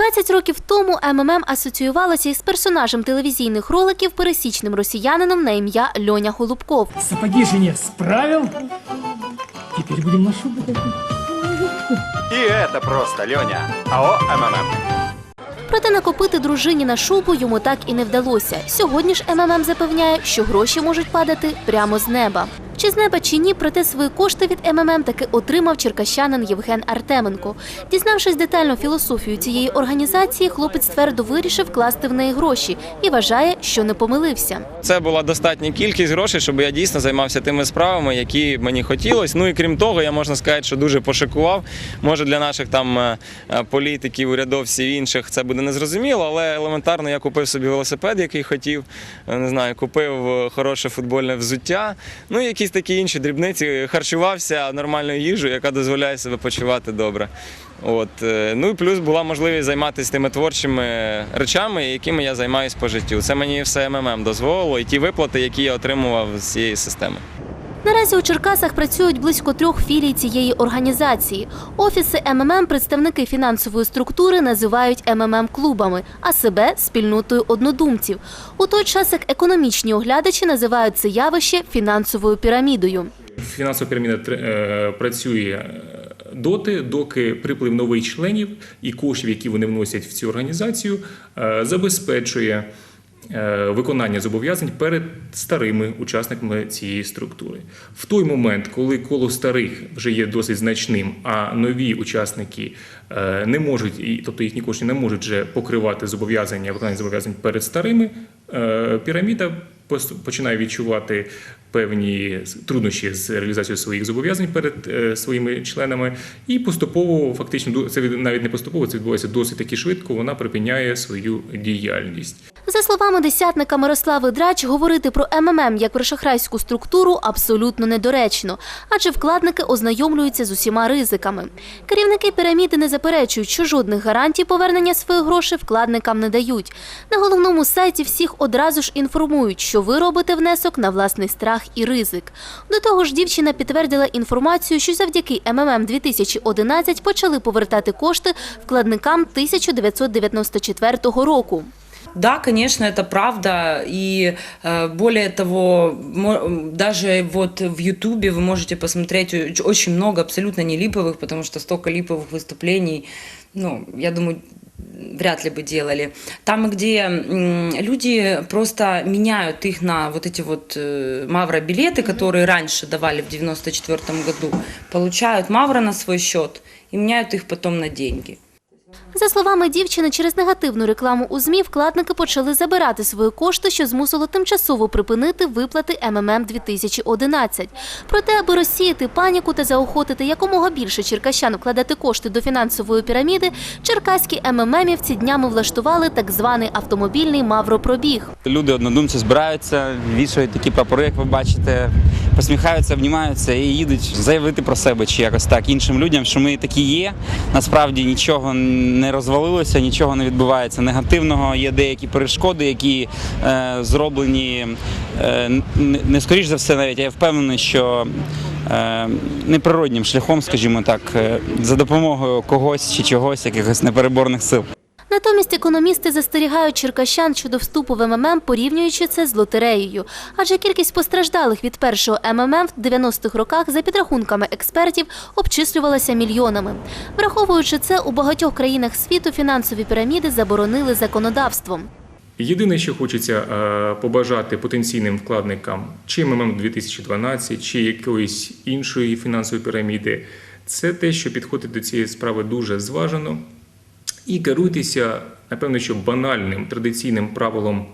20 років тому МММ асоціювалося із персонажем телевізійних роликів пересічним росіянином на ім'я Льоня Голубков. Сапоги жене справил. Теперь будем на шубу. И это просто, Леня. АО МММ. Проте накопити дружині на шубу йому так і не вдалося. Сьогодні ж МММ запевняє, що гроші можуть падати прямо з неба. Чи з неба чи ні, проте свої кошти від МММ таки отримав черкащанин Євген Артеменко. Дізнавшись детально філософію цієї організації, хлопець твердо вирішив вкласти в неї гроші і вважає, що не помилився. Це була достатня кількість грошей, щоб я дійсно займався тими справами, які мені хотілося. Ну і крім того, я можна сказати, що дуже пошикував. Може для наших там е, е, політиків, урядовців інших це буде незрозуміло, але елементарно я купив собі велосипед, який хотів. Е, Не знаю, купив хороше футбольне взуття. Ну і якісь такі інші дрібниці. Харчувався нормальною їжею, яка дозволяє себе почувати добре. От е, ну і плюс була можливість займатися тими творчими речами, якими я займаюся по життю. Це мені все МММ дозволило, і ті виплати, які я отримував з цієї системи. Наразі у Черкасах працюють близько трьох філій цієї організації. Офіси МММ представники фінансової структури називають МММ-клубами, а себе спільнотою однодумців. У той час як економічні оглядачі називають це явище фінансовою пірамідою. Фінансова піраміда е, працює е, доти, доки приплив нових членів і коштів, які вони вносять в цю організацію, е, забезпечує виконання зобов'язань перед старими учасниками цієї структури. В той момент, коли коло старих вже є досить значним, а нові учасники е, не можуть, тобто їхні кошти не можуть вже покривати зобов'язання, виконання зобов'язань перед старими, е, піраміда починає відчувати певні труднощі з реалізацією своїх зобов'язань перед е, своїми членами, і поступово, фактично, це навіть не поступово, це відбувається досить таки швидко. Вона припиняє свою діяльність. За словами десятника Мирослави Драч, говорити про МММ як про шахрайську структуру абсолютно недоречно, адже вкладники ознайомлюються з усіма ризиками. Керівники піраміди не заперечують, що жодних гарантій повернення своїх грошей вкладникам не дають. На головному сайті всіх одразу ж інформують, що ви робите внесок на власний страх і ризик. До того ж, дівчина підтвердила інформацію, що завдяки МММ 2011 почали повертати кошти вкладникам 1994 року. Да, конечно, это правда. И э, более того, мо- даже вот в Ютубе вы можете посмотреть оч- очень много абсолютно не липовых, потому что столько липовых выступлений, ну, я думаю, вряд ли бы делали. Там, где м, люди просто меняют их на вот эти вот э, мавро-билеты, которые раньше давали в 94 году, получают мавро на свой счет и меняют их потом на деньги. За словами дівчини, через негативну рекламу у ЗМІ вкладники почали забирати свої кошти, що змусило тимчасово припинити виплати МММ 2011. Проте, аби розсіяти паніку та заохотити якомога більше черкащан вкладати кошти до фінансової піраміди, черкаські МММівці днями влаштували так званий автомобільний мавропробіг. Люди однодумці збираються, вішають такі прапори, як ви бачите, посміхаються, обнімаються і їдуть заявити про себе чи якось так іншим людям, що ми такі є. Насправді нічого не розвалилося, нічого не відбувається негативного. Є деякі перешкоди, які е, зроблені е, не, скоріш за все, навіть я впевнений, що е, неприроднім шляхом, скажімо так, е, за допомогою когось чи чогось, якихось непереборних сил. Натомість економісти застерігають черкащан щодо вступу в МММ, порівнюючи це з лотереєю. Адже кількість постраждалих від першого МММ в 90-х роках, за підрахунками експертів, обчислювалася мільйонами. Враховуючи це, у багатьох країнах світу фінансові піраміди заборонили законодавством. Єдине, що хочеться е, побажати потенційним вкладникам, чи МММ 2012, чи якоїсь іншої фінансової піраміди, це те, що підходить до цієї справи дуже зважено. І керуйтеся, напевно, що банальним традиційним правилом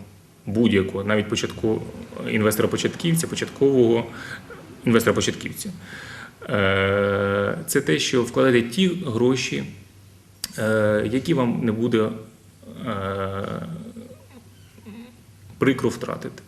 будь-якого, навіть початку інвестора-початківця, початкового інвестора-початківця. Е, Це те, що вкладайте ті гроші, е, які вам не буде е, прикро втратити.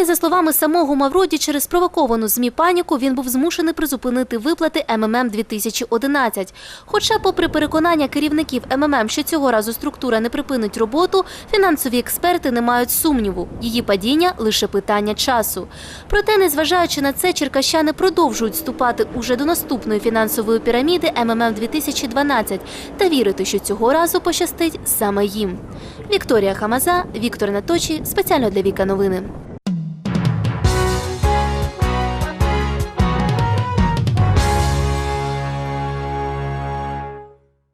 Нині за словами самого Мавроді, через спровоковану ЗМІ паніку він був змушений призупинити виплати МММ 2011. Хоча, попри переконання керівників МММ, що цього разу структура не припинить роботу, фінансові експерти не мають сумніву. Її падіння лише питання часу. Проте, незважаючи на це, черкащани продовжують вступати уже до наступної фінансової піраміди МММ 2012 та вірити, що цього разу пощастить саме їм. Вікторія Хамаза, Віктор Наточі, спеціально для Віка Новини.